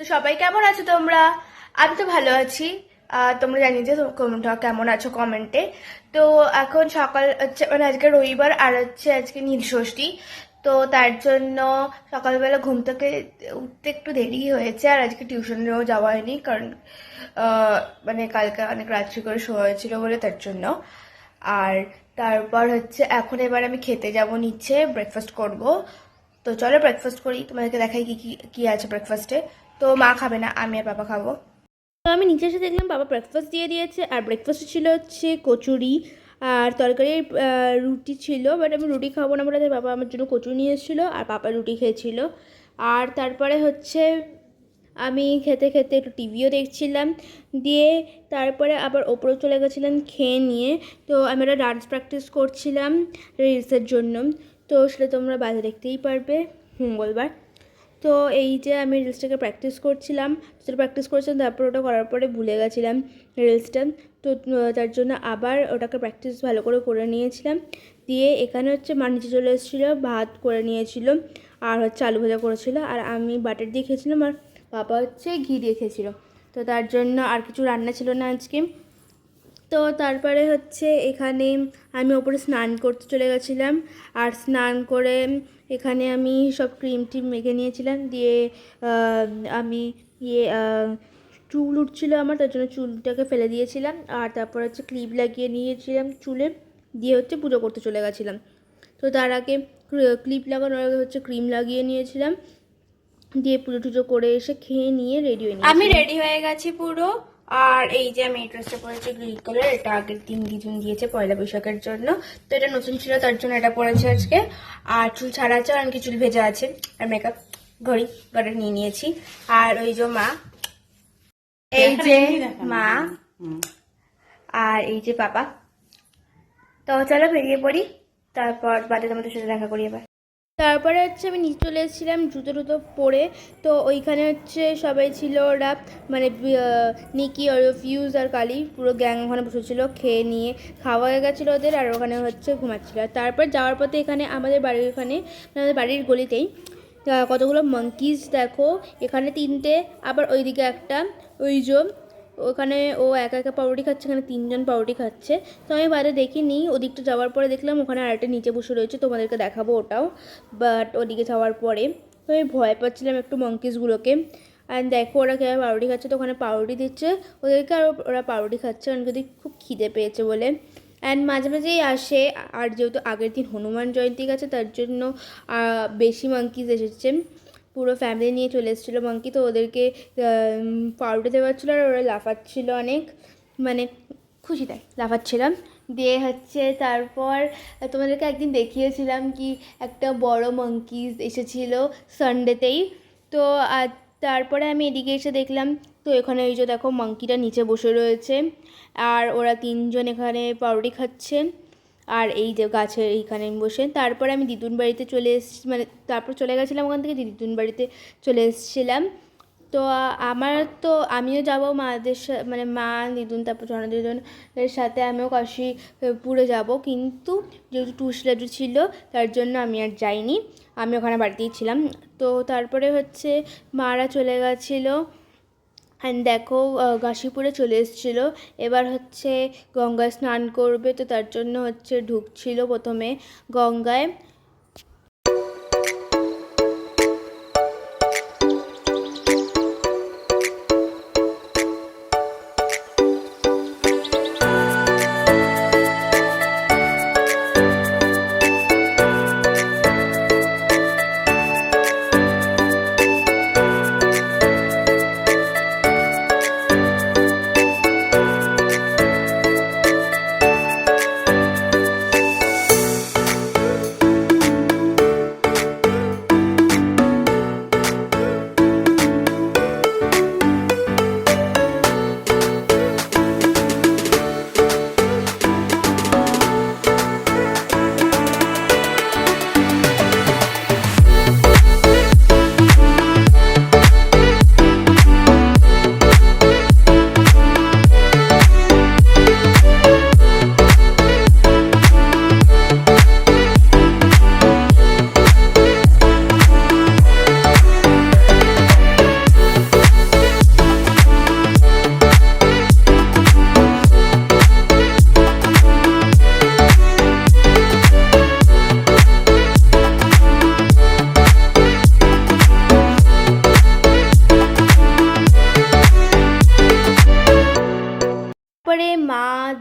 তো সবাই কেমন আছো তোমরা? আমি তো ভালো আছি। তোমরা জানিয়ে যে কেমন আছো কমেন্টে তো এখন সকাল হচ্ছে মানে আজকে রবিবার আর হচ্ছে আজকে নীল ষষ্ঠী। তো তার জন্য সকালবেলা ঘুম থেকে উঠতে একটু দেরি হয়েছে আর আজকে টিউশনেও যাওয়া হয়নি কারণ মানে কালকে অনেক রাত্রি করে শোয়া হয়েছিল বলে তার জন্য। আর তারপর হচ্ছে এখন এবার আমি খেতে যাব নিচ্ছে ব্রেকফাস্ট করব। তো চলো ব্রেকফাস্ট করি। তোমাদেরকে দেখাই কি কি আছে ব্রেকফাস্টে তো মা খাবে না, আমি আর বাবা খাব। তো আমি নিচে এসে দেখলাম বাবা ব্রেকফাস্ট দিয়ে দিয়েছে, আর ব্রেকফাস্টে ছিল হচ্ছে কচুরি, আর তরকারির রুটি ছিল বাট আমি রুটি খাব না বলে বাবা আমার জন্য কচুরি নিয়ে এসেছিল, আর পাপা রুটি খেয়েছিল। আর তারপরে হচ্ছে আমি খেতে খেতে একটু টিভিও দেখছিলাম, দিয়ে তারপরে আবার ওপরে চলে গেছিলাম খেয়ে নিয়ে। তো আমি একটা ডান্স প্র্যাকটিস করছিলাম রিলসের জন্য, তো সেটা তোমরা বাইরে দেখতেই পারবে মঙ্গলবার তো এই যে আমি রিলসটাকে প্র্যাকটিস করছিলাম সেটা প্র্যাকটিস করছিলাম, তারপর ওটা করার পরে ভুলে গেছিলাম রিলসটা তো তার জন্য আবার ওটাকে প্র্যাকটিস ভালো করে করে নিয়েছিলাম। দিয়ে এখানে হচ্ছে মা নিচে চলে এসেছিল, ভাত করে নিয়েছিল, আর হচ্ছে আলু ভাজা করেছিল, আর আমি বাটার দিয়ে খেয়েছিলাম, আর বাবা হচ্ছে ঘি দিয়ে খেয়েছিলো। তো তার জন্য আর কিছু রান্না ছিল না আজকে। তো তারপরে হচ্ছে এখানে আমি ওপরে স্নান করতে চলে গেছিলাম। আর স্নান করে এখানে আমি সব ক্রিম টিম মেখে নিয়েছিলাম। দিয়ে আমি ইয়ে চুল উঠছিল আমার তার জন্য চুলটাকে ফেলে দিয়েছিলাম। আর তারপর হচ্ছে ক্লিপ লাগিয়ে নিয়েছিলাম চুলে। দিয়ে হচ্ছে পুজো করতে চলে গেছিলাম। তো তার আগে ক্লিপ লাগানোর আগে হচ্ছে ক্রিম লাগিয়ে নিয়েছিলাম। দিয়ে পুজো টুজো করে এসে খেয়ে নিয়ে রেডি হয়ে আমি রেডি হয়ে গেছি পুরো। আর এই যে আমি এই ড্রেসটা পরেছি গ্রিন কালার এটা আগের দিন দিদুন দিয়েছে পয়লা বৈশাখের জন্য। তো এটা নতুন ছিল তার জন্য এটা পরেছি আজকে। আর চুল ছাড়া আছে আর কি চুল ভেজা আছে। আর মেকআপ ঘড়ি ঘরে নিয়ে নিয়েছি। আর ওই যে মা এই যে মা আর এই যে বাবা তো চলো বেরিয়ে পড়ি তারপর বাদে তোমাদের সাথে দেখা করি এবার তারপরে হচ্ছে আমি নিচে চলে এসেছিলাম জুতো টুতো পরে। তো ওইখানে হচ্ছে সবাই ছিল ওরা মানে নিকি ফিউজ আর কালি, পুরো গ্যাং ওখানে বসেছিল খেয়ে নিয়ে। খাওয়া হয়ে গেছিল ওদের আর ওখানে হচ্ছে ঘুমাচ্ছিল। তারপর যাওয়ার পথে এখানে আমাদের বাড়ির ওখানে, আমাদের বাড়ির গলিতেই কতগুলো মাঙ্কিজ দেখো। এখানে তিনটে, আবার ওইদিকে একটা, ওই যে ওখানে ও একা একা পাউরুটি খাচ্ছে, এখানে তিনজন পাউরুটি খাচ্ছে। তো আমি বাইরে দেখিনি, ওদিকটা যাওয়ার পরে দেখলাম ওখানে আরেকটা নিচে বসে রয়েছে, তোমাদেরকে দেখাবো ওটাও। বাট ওদিকে যাওয়ার পরে তো আমি ভয় পাচ্ছিলাম একটু মঙ্কিসগুলোকে আর দেখো ওরা কীভাবে পাউরুটি খাচ্ছে, তো ওখানে পাউরুটি দিচ্ছে। ওদেরকে আর ওরা পাউরুটি খাচ্ছে, কারণ যদি খুব খিদে পেয়েছে বলে। অ্যান্ড মাঝে মাঝেই আসে, আর যেহেতু আগের দিন হনুমান জয়ন্তী গেছে, তার জন্য বেশি মাঙ্কিজ এসেছে। পুরো ফ্যামিলি নিয়ে চলে এসেছিল মাঙ্কি তো ওদেরকে পাউডার দেওয়া ছিল আর ওরা লাফাচ্ছিল অনেক মানে খুশিতে লাফাচ্ছিলাম। দিয়ে হচ্ছে তারপর তোমাদেরকে একদিন দেখিয়েছিলাম কি একটা বড় মাঙ্কিজ এসেছিল সানডেতেই তো আর তারপরে আমি এদিকে এসে দেখলাম, তো এখানে ওই যে দেখো মাঙ্কিটা নিচে বসে রয়েছে, আর ওরা তিনজন এখানে পাউরুটি খাচ্ছে। আর এই যে গাছের এইখানে বসে, তারপরে আমি দিদুন বাড়িতে চলে এসেছি মানে তারপর চলে গেছিলাম ওখান থেকে, দিদুন বাড়িতে চলে এসেছিলাম। তো আমার তো আমিও যাব মাদের মানে মা, দিদুন, তারপর জন সাথে আমিও কাশীপুরে যাব। কিন্তু যেহেতু টুসি লাড্ডু ছিল, তার জন্য আমি আর যাইনি। আমি ওখানে বাড়িতেই ছিলাম। তো তারপরে হচ্ছে মারা চলে গেছিল। অ্যান্ড দেখো কাশীপুরে চলে এসেছিল। এবার হচ্ছে গঙ্গায় স্নান করবে, তো তার জন্য হচ্ছে ঢুকছিল প্রথমে গঙ্গায়।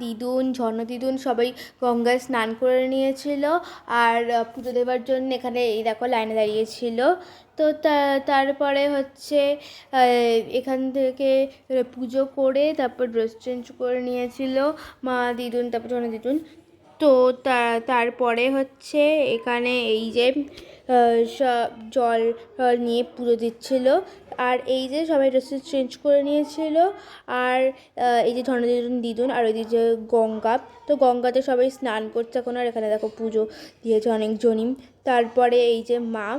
দিদুন ঝর্ণা দিদুন সবাই গঙ্গায় স্নান করে নিয়েছিল আর পুজো দেওয়ার জন্য এখানে এই দেখো লাইনে দাঁড়িয়েছিল। তো তারপরে হচ্ছে এখান থেকে পুজো করে তারপর ড্রেস চেঞ্জ করে নিয়েছিল মা দিদুন তারপর ঝর্ণা দিদুন তো তারপরে হচ্ছে এখানে এই যে সব জল নিয়ে পুজো দিচ্ছিল। আর এই যে সবাই ড্রেস চেঞ্জ করে নিয়েছিল। আর এই যে ঝর্ণা দিদুন আর ওই যে গঙ্গা। তো গঙ্গাতে সবাই স্নান করছে এখন। আর এখানে দেখো পুজো দিয়েছে অনেকজনই তারপরে এই যে মা।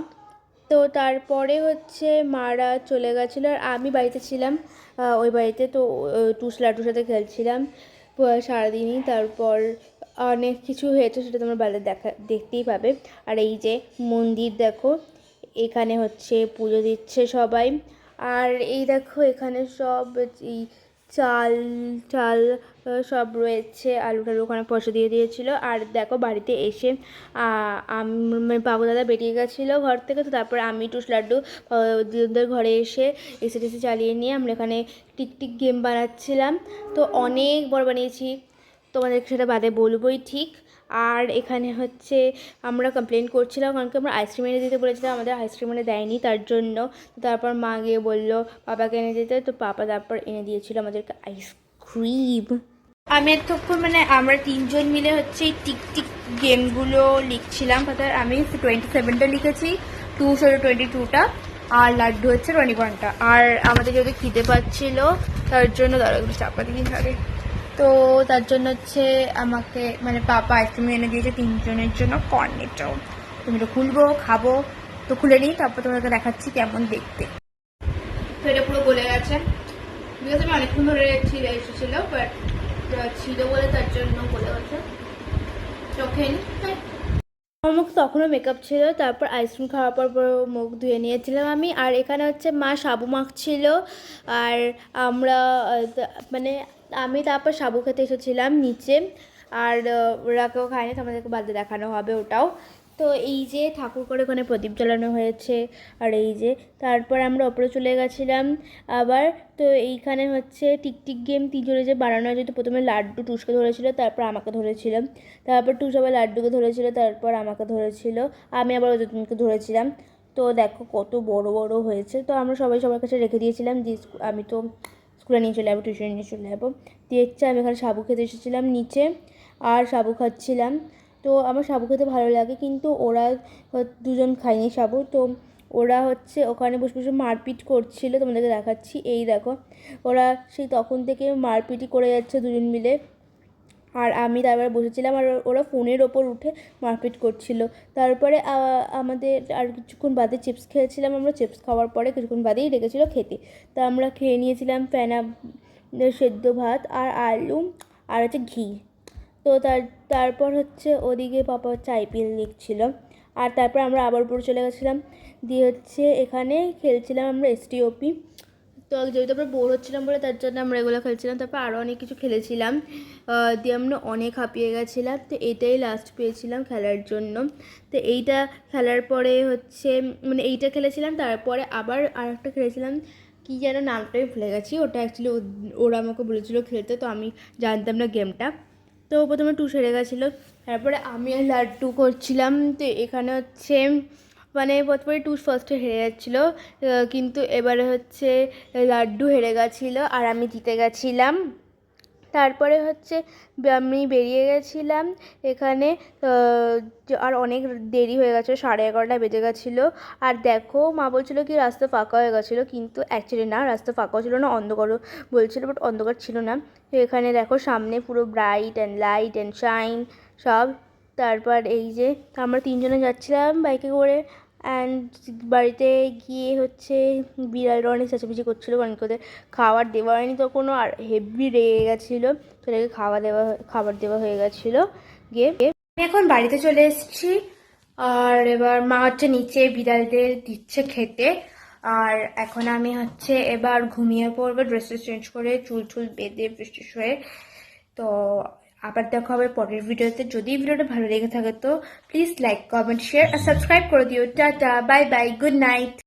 তো তারপরে হচ্ছে মারা চলে গেছিল। আর আমি বাড়িতে ছিলাম ওই বাড়িতে তো আহ, টুস লাটুর সাথে খেলছিলাম। সারাদিনই তারপর অনেক কিছু হয়েছে সেটা তোমরা বাইরে দেখা, দেখতেই পাবে। আর এই যে মন্দির দেখো, এখানে হচ্ছে পুজো দিচ্ছে সবাই। আর এই দেখো এখানে সব এই চাল চাল সব রয়েছে। আলু টালু ওখানে পয়সা দিয়ে দিয়েছিলো। আর দেখো বাড়িতে এসে মানে বাবু দাদা বেরিয়ে গেছিল ঘর থেকে। তো তারপর আমি টুস লাড্ডু আহ, ঘরে এসে এসে টেসে চালিয়ে নিয়ে আমরা এখানে টিকটিক গেম বানাচ্ছিলাম। তো অনেক বড় বানিয়েছি। তোমাদেরকে সেটা বাদে বলবোই ঠিক। আর এখানে হচ্ছে আমরা কমপ্লেন করছিলাম, কারণ কি আমরা আইসক্রিম এনে দিতে বলেছিলাম, আমাদের আইসক্রিম এনে দেয়নি তার জন্য। তারপর মা গিয়ে বলল, পাপাকে এনে দিতে। তো পাপা তারপর এনে দিয়েছিল আমাদেরকে আইসক্রিম আমি এতক্ষণ মানে আমরা তিনজন মিলে হচ্ছে এই টিকটিক গেমগুলো লিখছিলাম। তাদের আমি টোয়েন্টি সেভেনটা লিখেছি টু ষোলো টোয়েন্টি টুটা আর লাড্ডু হচ্ছে টোয়েন্টি ওয়ানটা আর আমাদের যদি খিদে পাচ্ছিল, তার জন্য দাঁড়া চাপা দিয়ে থাকে তো তার জন্য হচ্ছে আমাকে মানে পাপা আইসক্রিম এনে দিয়েছে তিনজনের জন্য কর্নেটাও তুমি তো খুলবো খাব তো খুলে নিই তারপর তোমাকে দেখাচ্ছি কেমন দেখতে। তো এটা পুরো গলে গেছে। বিকজ আমি অনেকক্ষণ ধরে ছিল এসেছিল বাট ছিল বলে তার জন্য গলে গেছে। চোখে আমার মুখ তখনও মেকআপ ছিল তারপর আইসক্রিম খাওয়ার পর পর মুখ ধুয়ে নিয়েছিলাম আমি। আর এখানে হচ্ছে মা সাবু মাখছিল আর আমরা মানে আমি তারপর সাবু খেতে এসেছিলাম নিচে, আর ওরা কেউ খায়নি তো আমাদেরকে বাদে দেখানো হবে ওটাও। তো এই যে ঠাকুর করে ওখানে প্রদীপ জ্বালানো হয়েছে, আর এই যে তারপর আমরা ওপরে চলে গেছিলাম আবার, তো এইখানে হচ্ছে টিকটিক গেম তিনজনে যে বানানো হয়েছে, তো প্রথমে লাড্ডু টুসকে ধরেছিল, তারপর আমাকে ধরেছিল, তারপর টুস আবার লাড্ডুকে ধরেছিল, তারপর আমাকে ধরেছিল, আমি আবার ওদেরকে ধরেছিলাম। তো দেখো কত বড় বড় হয়েছে, তো আমরা সবাই সবার কাছে রেখে দিয়েছিলাম যে আমি তো স্কুলে নিয়ে চলে যাব টিউশনে নিয়ে চলে যাব। ইচ্ছা আমি এখানে সাবু খেতে এসেছিলাম নিচে আর সাবু খাচ্ছিলাম। তো আমার সাবু খেতে ভালো লাগে, কিন্তু ওরা দুজন খায়নি সাবু। তো ওরা হচ্ছে ওখানে বসে বসে মারপিট করছিল, তোমাদেরকে দেখাচ্ছি। এই দেখো, ওরা সেই তখন থেকে মারপিটই করে যাচ্ছে দুজন মিলে। আর আমি তারপরে বসেছিলাম আর ওরা ফোনের ওপর উঠে মারপিট করছিল। তারপরে আমাদের আর কিছুক্ষণ বাদে চিপস খেয়েছিলাম আমরা। চিপস খাওয়ার পরে কিছুক্ষণ বাদেই রেখেছিল খেতে। তা আমরা খেয়ে নিয়েছিলাম ফেনা সেদ্ধ ভাত আর আলু আর হচ্ছে ঘি। তো তার, তারপর হচ্ছে ওদিকে পাপা হচ্ছে আইপিএল লিখছিল। আর তারপর আমরা আবার উপরে চলে গেছিলাম। দিয়ে হচ্ছে এখানে খেলছিলাম আমরা এসটিওপি তো যেহেতু আমরা বোর হচ্ছিলাম বলে তার জন্য আমরা এগুলো খেলছিলাম, তারপর আরও অনেক কিছু খেলেছিলাম। দিয়ে আমরা অনেক হাঁপিয়ে গেছিলাম, তো এটাই লাস্ট পেয়েছিলাম খেলার জন্য। তো এইটা খেলার পরে হচ্ছে মানে এইটা খেলেছিলাম, তারপরে আবার আরেকটা খেলেছিলাম, কী যেন নামটাই ভুলে গেছি। ওটা অ্যাকচুয়ালি ওরা আমাকে বলেছিল খেলতে, তো আমি জানতাম না গেমটা। তো প্রথমে টু সেরে গেছিল, তারপরে আমি আর লাড্ডু করছিলাম, তো এখানে হচ্ছে মানে প্রথমে টু ফার্স্টে হেরে যাচ্ছিল কিন্তু এবারে হচ্ছে লাড্ডু হেরে গেছিল আর আমি জিতে গেছিলাম। তারপরে হচ্ছে আমি বেরিয়ে গেছিলাম এখানে আর অনেক দেরি হয়ে গেছে, সাড়ে এগারোটা বেজে গেছিল। আর দেখো, মা বলছিলো কি রাস্তা ফাঁকা হয়ে গেছিল, কিন্তু অ্যাকচুয়ালি না, রাস্তা ফাঁকাও ছিল না অন্ধকারও বলছিলো বাট অন্ধকার ছিল না। এখানে দেখো, সামনে পুরো bright and light and shine সব। তারপর এই যে আমরা তিনজনে যাচ্ছিলাম বাইকে করে অ্যান্ড বাড়িতে গিয়ে হচ্ছে বিড়ালটা অনেক চেঁচামেচি করছিল, কারণ কি ওদের খাবার দেওয়া হয়নি তখনও, আর হেভি রেগে গেছিল। তো সেটাকে খাওয়া দেওয়া খাবার দেওয়া হয়ে গেছিল। গিয়ে আমি এখন বাড়িতে চলে এসেছি। আর এবার মা হচ্ছে নিচে বিড়ালদের দিচ্ছে খেতে। আর এখন আমি হচ্ছে এবার ঘুমিয়ে পড়ব ড্রেস চেঞ্জ করে চুল চুল বেঁধে বৃষ্টি হয়ে। তো আবার দেখা হবে পরের ভিডিওতে। যদি ভিডিওটা ভালো লেগে থাকে তো প্লিজ লাইক কমেন্ট শেয়ার আর সাবস্ক্রাইব করে দিও। Tata bye bye good night